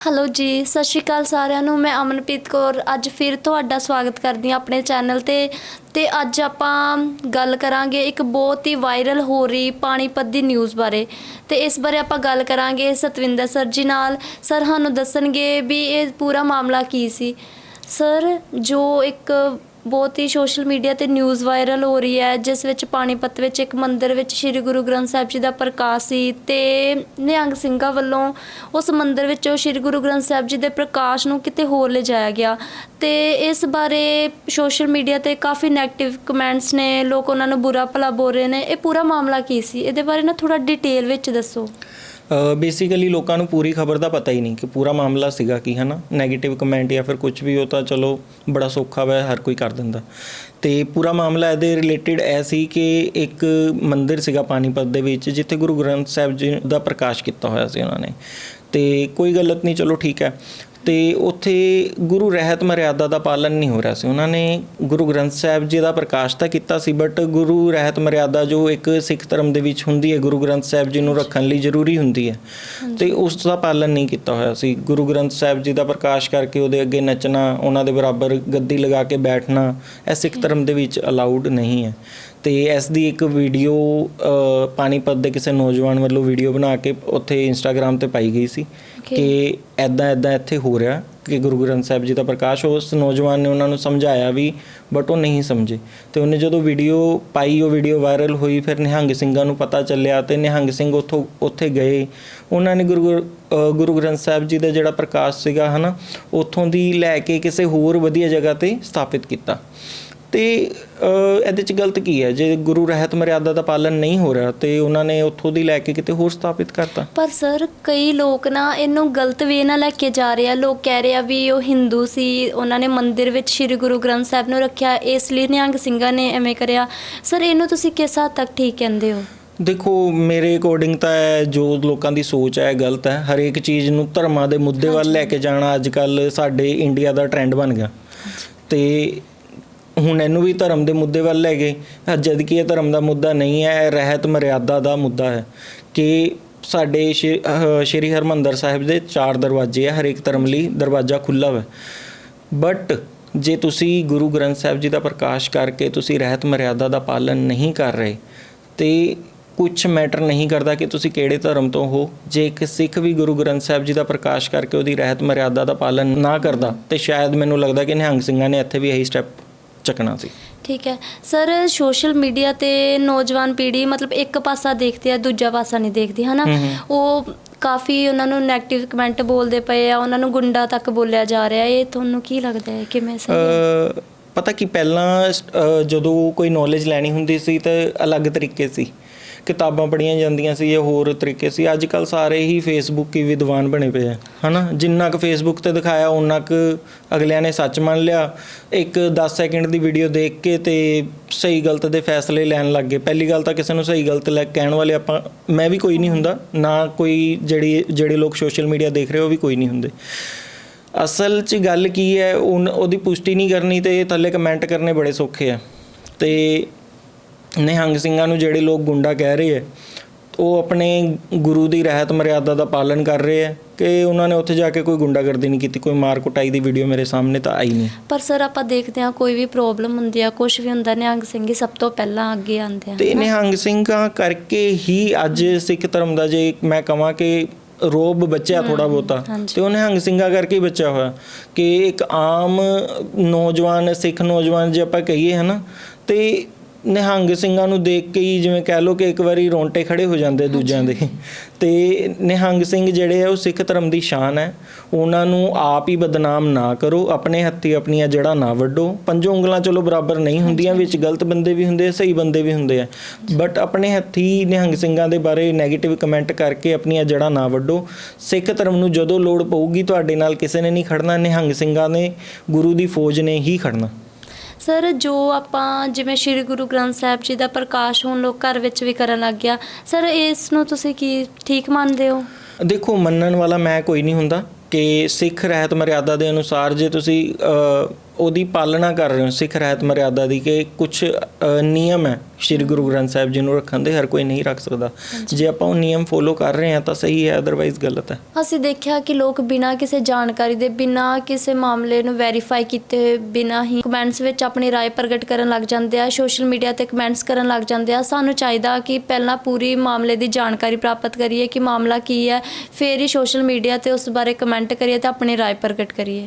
Hello ਜੀ, ਸਤਿ ਸ਼੍ਰੀ ਅਕਾਲ ਸਾਰਿਆਂ ਨੂੰ। ਮੈਂ ਅਮਨਪ੍ਰੀਤ ਕੌਰ। ਅੱਜ ਫਿਰ ਤੁਹਾਡਾ ਸਵਾਗਤ ਕਰਦੀ ਹਾਂ ਆਪਣੇ ਚੈਨਲ ਤੇ। ਤੇ ਅੱਜ ਆਪਾਂ ਗੱਲ ਕਰਾਂਗੇ ਇੱਕ ਬਹੁਤ ਹੀ ਵਾਇਰਲ ਹੋ ਰਹੀ ਪਾਣੀਪਤ ਦੀ ਨਿਊਜ਼ ਬਾਰੇ। ਤੇ ਇਸ ਬਾਰੇ ਆਪਾਂ ਗੱਲ ਕਰਾਂਗੇ ਸਤਵਿੰਦਰ ਸਰ ਜੀ ਨਾਲ। ਸਰ, ਸਾਨੂੰ ਦੱਸਣਗੇ ਵੀ ਇਹ ਪੂਰਾ ਮਾਮਲਾ ਕੀ ਸੀ। ਸਰ, ਜੋ ਇੱਕ ਬਹੁਤ ਹੀ ਸੋਸ਼ਲ ਮੀਡੀਆ ਤੇ ਨਿਊਜ਼ ਵਾਇਰਲ ਹੋ ਰਹੀ ਹੈ, ਜਿਸ ਵਿੱਚ ਪਾਣੀਪਤ ਵਿੱਚ ਇੱਕ ਮੰਦਿਰ ਵਿੱਚ ਸ੍ਰੀ ਗੁਰੂ ਗ੍ਰੰਥ ਸਾਹਿਬ ਜੀ ਦਾ ਪ੍ਰਕਾਸ਼ ਸੀ ਤੇ ਨਿਹੰਗ ਸਿੰਘਾਂ ਵੱਲੋਂ ਉਸ ਮੰਦਿਰ ਵਿੱਚੋਂ ਸ੍ਰੀ ਗੁਰੂ ਗ੍ਰੰਥ ਸਾਹਿਬ ਜੀ ਦੇ ਪ੍ਰਕਾਸ਼ ਨੂੰ ਕਿਤੇ ਹੋਰ ਲਿਜਾਇਆ ਗਿਆ ਤੇ ਇਸ ਬਾਰੇ ਸੋਸ਼ਲ ਮੀਡੀਆ ਤੇ ਕਾਫੀ 네ਗੇਟਿਵ ਕਮੈਂਟਸ ਨੇ, ਲੋਕ ਉਹਨਾਂ ਨੂੰ ਬੁਰਾ ਭਲਾ ਬੋਲ ਰਹੇ ਨੇ। ਇਹ ਪੂਰਾ ਮਾਮਲਾ ਕੀ ਸੀ? ਇਹਦੇ ਬਾਰੇ ਨਾ ਥੋੜਾ ਡਿਟੇਲ ਵਿੱਚ ਦੱਸੋ। ਬੇਸਿਕਲੀ ਲੋਕਾਂ ਨੂੰ ਪੂਰੀ ਖਬਰ ਦਾ ਪਤਾ ਹੀ ਨਹੀਂ ਕਿ ਪੂਰਾ ਮਾਮਲਾ ਸੀਗਾ ਕੀ, ਹਨਾ? 네ਗੇਟਿਵ ਕਮੈਂਟ ਜਾਂ ਫਿਰ ਕੁਝ ਵੀ, ਉਹ ਤਾਂ ਚਲੋ ਬੜਾ ਸੌਖਾ ਵਾ, ਹਰ ਕੋਈ ਕਰ ਦਿੰਦਾ। ਤੇ ਪੂਰਾ ਮਾਮਲਾ ਇਹਦੇ ਰਿਲੇਟਡ ਐ ਸੀ ਕਿ ਇੱਕ ਮੰਦਿਰ ਸੀਗਾ ਪਾਣੀਪਤ ਦੇ ਵਿੱਚ, ਜਿੱਥੇ ਗੁਰੂ ਗ੍ਰੰਥ ਸਾਹਿਬ ਜੀ ਦਾ ਪ੍ਰਕਾਸ਼ ਕੀਤਾ ਹੋਇਆ ਸੀ ਉਹਨਾਂ ਨੇ। ਤੇ ਕੋਈ ਗਲਤ ਨਹੀਂ, ਚਲੋ ਠੀਕ ਹੈ। ਤੇ ਉੱਥੇ ਗੁਰੂ ਰਹਿਤ ਮਰਿਆਦਾ ਦਾ ਪਾਲਨ ਨਹੀਂ ਹੋ ਰਿਹਾ ਸੀ। ਉਹਨਾਂ ਨੇ ਗੁਰੂ ਗ੍ਰੰਥ ਸਾਹਿਬ ਜੀ ਦਾ ਪ੍ਰਕਾਸ਼ ਤਾਂ ਕੀਤਾ ਸੀ ਬਟ ਗੁਰੂ ਰਹਿਤ ਮਰਿਆਦਾ ਜੋ ਇੱਕ ਸਿੱਖ ਧਰਮ ਦੇ ਵਿੱਚ ਹੁੰਦੀ ਹੈ ਗੁਰੂ ਗ੍ਰੰਥ ਸਾਹਿਬ ਜੀ ਨੂੰ ਰੱਖਣ ਲਈ ਜ਼ਰੂਰੀ ਹੁੰਦੀ ਹੈ। ਤੇ ਉਸ ਦਾ ਪਾਲਨ ਨਹੀਂ ਕੀਤਾ ਹੋਇਆ ਸੀ। ਗੁਰੂ ਗ੍ਰੰਥ ਸਾਹਿਬ ਜੀ ਦਾ ਪ੍ਰਕਾਸ਼ ਕਰਕੇ ਉਹਦੇ ਅੱਗੇ ਨੱਚਣਾ ਉਹਨਾਂ ਦੇ ਬਰਾਬਰ ਗੱਦੀ ਲਗਾ ਕੇ ਬੈਠਣਾ ਇਹ ਸਿੱਖ ਧਰਮ ਦੇ ਵਿੱਚ ਅਲਾਉਡ ਨਹੀਂ ਹੈ। ਤੇ ਇਸ ਦੀ ਇੱਕ ਵੀਡੀਓ ਪਾਣੀਪਤ ਦੇ ਕਿਸੇ ਨੌਜਵਾਨ ਵੱਲੋਂ ਵੀਡੀਓ ਬਣਾ ਕੇ ਉੱਥੇ ਇੰਸਟਾਗ੍ਰam ਤੇ ਪਾਈ ਗਈ ਸੀ ਕਿ ਐਦਾਂ ਐਦਾਂ ਇੱਥੇ ਹੋ ਰਿਹਾ ਕਿ ਗੁਰੂ ਗ੍ਰੰਥ ਸਾਹਿਬ ਜੀ ਦਾ ਪ੍ਰਕਾਸ਼ ਉਸ ਨੌਜਵਾਨ ਨੇ ਉਹਨਾਂ ਨੂੰ ਸਮਝਾਇਆ ਵੀ ਬਟ ਉਹ ਨਹੀਂ ਸਮਝੇ। ਤੇ ਉਹਨੇ ਜਦੋਂ ਵੀਡੀਓ ਪਾਈ ਉਹ ਵੀਡੀਓ ਵਾਇਰਲ ਹੋਈ ਫਿਰ ਨਿਹੰਗ ਸਿੰਘਾਂ ਨੂੰ ਪਤਾ ਚੱਲਿਆ ਤੇ ਨਿਹੰਗ ਸਿੰਘ ਉੱਥੋਂ ਉੱਥੇ ਗਏ। ਉਹਨਾਂ ਨੇ ਗੁਰੂ ਗੁਰੂ ਗ੍ਰੰਥ ਸਾਹਿਬ ਜੀ ਦਾ ਜਿਹੜਾ ਪ੍ਰਕਾਸ਼ ਸੀਗਾ ਹਨਾ ਉੱਥੋਂ ਦੀ ਲੈ ਕੇ ਕਿਸੇ ਹੋਰ ਵਧੀਆ ਜਗ੍ਹਾ ਤੇ ਸਥਾਪਿਤ ਕੀਤਾ। ਤੇ ਇਹਦੇ ਚ ਗਲਤ ਕੀ ਹੈ? ਜੇ ਗੁਰੂ ਰਹਿਤ ਮਰਿਆਦਾ ਦਾ ਪਾਲਨ ਨਹੀਂ ਹੋ ਰਿਹਾ ਤੇ ਉਹਨਾਂ ਨੇ ਉੱਥੋਂ ਦੀ ਲੈ ਕੇ ਕਿਤੇ ਹੋਰ ਸਥਾਪਿਤ ਕਰਤਾ? ਪਰ ਸਰ ਕਈ ਲੋਕ ਨਾ ਇਹਨੂੰ ਗਲਤ ਵੇ ਨਾਲ ਲੈ ਕੇ ਜਾ ਰਹੇ ਆ। ਲੋਕ ਕਹਿ ਰਹੇ ਆ ਵੀ ਉਹ ਹਿੰਦੂ ਸੀ ਉਹਨਾਂ ਨੇ ਮੰਦਿਰ ਵਿੱਚ ਸ੍ਰੀ ਗੁਰੂ ਗ੍ਰੰਥ ਸਾਹਿਬ ਨੂੰ ਰੱਖਿਆ ਇਸ ਲਈ ਨਿਹੰਗ ਸਿੰਘਾਂ ਨੇ ਐਵੇਂ ਕਰਿਆ। ਸਰ ਇਹਨੂੰ ਤੁਸੀਂ ਕਿਸ ਹੱਦ ਤੱਕ ਠੀਕ ਕਹਿੰਦੇ ਹੋ? ਦੇਖੋ ਮੇਰੇ ਅਕੋਰਡਿੰਗ ਤਾਂ ਜੋ ਲੋਕਾਂ ਦੀ ਸੋਚ ਹੈ ਗਲਤ ਹੈ। ਹਰੇਕ ਚੀਜ਼ ਨੂੰ ਧਰਮਾਂ ਦੇ ਮੁੱਦੇ ਵੱਲ ਲੈ ਕੇ ਜਾਣਾ ਅੱਜ ਕੱਲ ਸਾਡੇ ਇੰਡੀਆ ਦਾ ਟ੍ਰੈਂਡ ਬਣ ਗਿਆ। ਤੇ ਹੁਣ ਇਹਨੂੰ ਵੀ ਧਰਮ ਦੇ ਮੁੱਦੇ ਵੱਲ ਲੈ ਗਏ ਜਦ ਕਿ ਇਹ ਧਰਮ ਦਾ ਮੁੱਦਾ ਨਹੀਂ ਹੈ, ਇਹ ਰਹਿਤ ਮਰਿਆਦਾ ਦਾ ਮੁੱਦਾ ਹੈ। ਕਿ ਸਾਡੇ ਸ਼੍ਰੀ ਸ਼੍ਰੀ ਹਰਮੰਦਰ ਸਾਹਿਬ ਦੇ ਚਾਰ ਦਰਵਾਜ਼ੇ ਆ, ਹਰੇਕ ਧਰਮ ਲਈ ਦਰਵਾਜ਼ਾ ਖੁੱਲਾ ਹੈ ਬਟ ਜੇ ਤੁਸੀਂ ਗੁਰੂ ਗ੍ਰੰਥ ਸਾਹਿਬ ਜੀ ਦਾ ਪ੍ਰਕਾਸ਼ ਕਰਕੇ ਤੁਸੀਂ ਰਹਿਤ ਮਰਿਆਦਾ ਦਾ ਪਾਲਨ ਨਹੀਂ ਕਰ ਰਹੇ, ਤੇ ਕੁਝ ਮੈਟਰ ਨਹੀਂ ਕਰਦਾ ਕਿ ਤੁਸੀਂ ਕਿਹੜੇ ਧਰਮ ਤੋਂ ਹੋ। ਜੇ ਇੱਕ ਸਿੱਖ ਵੀ ਗੁਰੂ ਗ੍ਰੰਥ ਸਾਹਿਬ ਜੀ ਦਾ ਪ੍ਰਕਾਸ਼ ਕਰਕੇ ਉਹਦੀ ਰਹਿਤ ਮਰਿਆਦਾ ਦਾ ਪਾਲਨ ਨਾ ਕਰਦਾ, ਤੇ ਸ਼ਾਇਦ ਮੈਨੂੰ ਲੱਗਦਾ ਕਿ ਨਿਹੰਗ ਸਿੰਘਾਂ ਨੇ ਇੱਥੇ ਵੀ ਇਹੀ ਸਟੈਪ ਚੱਕਣਾ ਸੀ। ਠੀਕ ਹੈ। ਸਰ ਸੋਸ਼ਲ ਮੀਡੀਆ ਤੇ ਨੌਜਵਾਨ ਪੀੜ੍ਹੀ ਮਤਲਬ ਇੱਕ ਪਾਸਾ ਦੇਖਦੀ ਹੈ ਦੂਜਾ ਪਾਸਾ ਨਹੀਂ ਦੇਖਦੀ ਹਨਾ। ਉਹ ਕਾਫੀ ਉਹਨਾਂ ਨੂੰ 네ਗੇਟਿਵ ਕਮੈਂਟ ਬੋਲਦੇ ਪਏ ਆ ਉਹਨਾਂ ਨੂੰ ਗੁੰਡਾ ਤੱਕ ਬੋਲਿਆ ਜਾ ਰਿਹਾ। ਇਹ ਤੁਹਾਨੂੰ ਕੀ ਲੱਗਦਾ ਹੈ? ਕਿਵੇਂ ਸਹੀ ਹੈ ਅ, ਪਤਾ ਕੀ ਪਹਿਲਾਂ ਅ, ਜਦੋਂ ਕੋਈ ਨੌਲੇਜ ਲੈਣੀ ਹੁੰਦੀ ਸੀ ਤਾਂ ਅਲੱਗ ਤਰੀਕੇ ਸੀ। ਕਿਤਾਬਾਂ ਪੜ੍ਹੀਆਂ ਜਾਂਦੀਆਂ ਸੀ, ਇਹ ਹੋਰ ਤਰੀਕੇ ਸੀ। ਅੱਜ ਕੱਲ ਸਾਰੇ ਹੀ ਫੇਸਬੁੱਕ ਹੀ ਵਿਦਵਾਨ ਬਣੇ ਪਏ ਆ, ਹਨਾ? ਜਿੰਨਾ ਕੁ ਫੇਸਬੁੱਕ ਤੇ ਦਿਖਾਇਆ ਉਹਨਾਂ ਕੁ ਅਗਲਿਆਂ ਨੇ ਸੱਚ ਮੰਨ ਲਿਆ। ਇੱਕ 10 ਸੈਕਿੰਡ ਦੀ ਵੀਡੀਓ ਦੇਖ ਕੇ ਤੇ ਸਹੀ ਗਲਤ ਦੇ ਫੈਸਲੇ ਲੈਣ ਲੱਗ ਗਏ। ਪਹਿਲੀ ਗੱਲ ਤਾਂ ਕਿਸੇ ਨੂੰ ਸਹੀ ਗਲਤ ਲੈ ਕਹਿਣ ਵਾਲੇ ਆਪਾਂ, ਮੈਂ ਵੀ ਕੋਈ ਨਹੀਂ ਹੁੰਦਾ। ਨਾ ਕੋਈ ਜਿਹੜੀ, ਜਿਹੜੇ ਲੋਕ ਸੋਸ਼ਲ ਮੀਡੀਆ ਦੇਖ ਰਹੇ, ਉਹ ਵੀ ਕੋਈ ਨਹੀਂ ਹੁੰਦੇ। ਅਸਲ 'ਚ ਗੱਲ ਕੀ ਹੈ ਉਨ- ਉਹਦੀ ਪੁਸ਼ਟੀ ਨਹੀਂ ਕਰਨੀ ਤੇ ਥੱਲੇ ਕਮੈਂਟ ਕਰਨੇ ਬੜੇ ਸੌਖੇ ਆ। ਤੇ ਨਿਹੰਗ ਸਿੰਘਾਂ ਨੂੰ ਜਿਹੜੇ ਲੋਕ ਗੁੰਡਾ ਕਹਿ ਰਹੇ ਆ ਉਹ ਆਪਣੇ ਗੁਰੂ ਦੀ ਰਹਿਤ ਮਰਿਆਦਾ ਦਾ ਪਾਲਨ ਕਰ ਰਹੇ ਆ ਕਿ ਉਹਨਾਂ ਨੇ ਉੱਥੇ ਜਾ ਕੇ ਕੋਈ ਗੁੰਡਾਗਰਦੀ ਨਹੀਂ ਕੀਤੀ ਕੋਈ ਮਾਰ ਕੁਟਾਈ ਦੀ ਵੀਡੀਓ ਮੇਰੇ ਸਾਹਮਣੇ ਤਾਂ ਆਈ ਨਹੀਂ ਪਰ ਸਰ ਆਪਾਂ ਦੇਖਦੇ ਹਾਂ ਕੋਈ ਵੀ ਪ੍ਰੋਬਲਮ ਹੁੰਦੀ ਆ ਕੁਝ ਵੀ ਹੁੰਦਾ ਨਿਹੰਗ ਸਿੰਘ ਹੀ ਸਭ ਤੋਂ ਪਹਿਲਾਂ ਅੱਗੇ ਆਉਂਦੇ ਆ ਤੇ ਨਿਹੰਗ ਸਿੰਘਾਂ ਕਰਕੇ ਹੀ ਅੱਜ ਸਿੱਖ ਧਰਮ ਦਾ ਜੇ ਮੈਂ ਕਹਾਂ ਕਿ ਰੋਬ ਬਚਿਆ ਥੋੜਾ ਹਾਂਜੀ। ਤੇ ਉਹ ਨਿਹੰਗ ਸਿੰਘਾਂ ਕਰਕੇ ਹੀ ਬਚਿਆ ਹੋਇਆ ਕਿ ਇੱਕ ਆਮ ਨੌਜਵਾਨ ਸਿੱਖ ਨੌਜਵਾਨ ਜੇ ਆਪਾਂ ਕਹੀਏ ਹਨਾ ਤੇ ਨਿਹੰਗ ਸਿੰਘਾਂ ਨੂੰ ਦੇਖ ਕੇ ਹੀ ਜਿਵੇਂ ਕਹਿ ਲਓ ਕਿ ਇੱਕ ਵਾਰੀ ਰੋਂਟੇ ਖੜੇ ਹੋ ਜਾਂਦੇ ਦੂਜਿਆਂ ਦੇ। ਤੇ ਨਿਹੰਗ ਸਿੰਘ ਜਿਹੜੇ ਆ, ਉਹ ਸਿੱਖ ਧਰਮ ਦੀ ਸ਼ਾਨ ਹੈ। ਉਹਨਾਂ ਨੂੰ ਆਪ ਹੀ ਬਦਨਾਮ ਨਾ ਕਰੋ, ਆਪਣੇ ਹੱਥੀ ਆਪਣੀਆਂ ਜੜ੍ਹਾਂ ਨਾ ਵੱਢੋ। ਪੰਜੋ ਉਂਗਲਾਂ ਚਲੋ ਬਰਾਬਰ ਨਹੀਂ ਹੁੰਦੀਆਂ, ਵਿੱਚ ਗਲਤ ਬੰਦੇ ਵੀ ਹੁੰਦੇ ਆ, ਸਹੀ ਬੰਦੇ ਵੀ ਹੁੰਦੇ ਆ। ਬਟ ਆਪਣੇ ਹੱਥੀ ਨਿਹੰਗ ਸਿੰਘਾਂ ਦੇ ਬਾਰੇ 네ਗੇਟਿਵ ਕਮੈਂਟ ਕਰਕੇ ਆਪਣੀਆਂ ਜੜ੍ਹਾਂ ਨਾ ਵੱਢੋ। ਸਿੱਖ ਧਰਮ ਨੂੰ ਜਦੋਂ ਲੋੜ ਪਊਗੀ, ਤੁਹਾਡੇ ਨਾਲ ਕਿਸੇ ਨੇ ਨਹੀਂ ਖੜਨਾ। ਨਿਹੰਗ ਸਿੰਘਾਂ ਨੇ ਗੁਰੂ ਦੀ ਫੌਜ ਨੇ ਹੀ ਖੜਨਾ। ਸਰ ਜੋ ਆਪਾਂ ਜਿਵੇਂ ਸ੍ਰੀ ਗੁਰੂ ਗ੍ਰੰਥ ਸਾਹਿਬ ਜੀ ਦਾ ਪ੍ਰਕਾਸ਼ ਹੁਣ ਲੋਕ ਘਰ ਵਿੱਚ ਵੀ ਕਰਨ ਲੱਗ ਗਿਆ ਸਰ ਇਸ ਨੂੰ ਤੁਸੀਂ ਕੀ ਠੀਕ ਮੰਨਦੇ ਹੋ? ਦੇਖੋ ਮੰਨਣ ਵਾਲਾ ਮੈਂ ਕੋਈ ਨਹੀਂ ਹੁੰਦਾ ਕਿ ਸਿੱਖ ਰਹਿਤ ਮਰਿਆਦਾ ਦੇ ਅਨੁਸਾਰ ਜੇ ਤੁਸੀਂ ਅ, ਉਹਦੀ ਪਾਲਣਾ ਕਰ ਰਹੇ ਹੋ ਸਿੱਖ ਰਹਿਤ ਮਰਿਆਦਾ ਦੀ ਕਿ ਕੁਝ ਨਿਯਮ ਹੈ ਸ਼੍ਰੀ ਗੁਰੂ ਗ੍ਰੰਥ ਸਾਹਿਬ ਜੀ ਨੂੰ ਰੱਖਣ ਦੇ ਹਰ ਕੋਈ ਨਹੀਂ ਰੱਖ ਸਕਦਾ ਜੇ ਆਪਾਂ ਉਹ ਨਿਯਮ ਫੋਲੋ ਕਰ ਰਹੇ ਹਾਂ ਤਾਂ ਸਹੀ ਹੈ ਅਦਰਵਾਈਜ਼ ਗਲਤ ਹੈ ਅਸੀਂ ਦੇਖਿਆ ਕਿ ਲੋਕ ਬਿਨਾਂ ਕਿਸੇ ਜਾਣਕਾਰੀ ਦੇ ਬਿਨਾਂ ਕਿਸੇ ਮਾਮਲੇ ਨੂੰ ਵੈਰੀਫਾਈ ਕੀਤੇ ਹੋਏ ਬਿਨਾਂ ਹੀ ਕਮੈਂਟਸ ਵਿੱਚ ਆਪਣੀ رائے ਪ੍ਰਗਟ ਕਰਨ ਲੱਗ ਜਾਂਦੇ ਆ ਸੋਸ਼ਲ ਮੀਡੀਆ ਤੇ ਕਮੈਂਟਸ ਕਰਨ ਲੱਗ ਜਾਂਦੇ ਆ ਸਾਨੂੰ ਚਾਹੀਦਾ ਕਿ ਪਹਿਲਾਂ ਪੂਰੀ ਮਾਮਲੇ ਦੀ ਜਾਣਕਾਰੀ ਪ੍ਰਾਪਤ ਕਰੀਏ ਕਿ ਮਾਮਲਾ ਕੀ ਹੈ ਫਿਰ ਹੀ ਸੋਸ਼ਲ ਮੀਡੀਆ ਤੇ ਉਸ ਬਾਰੇ ਕਮੈਂਟ ਕਰੀਏ ਤੇ ਆਪਣੀ رائے ਪ੍ਰਗਟ ਕਰੀਏ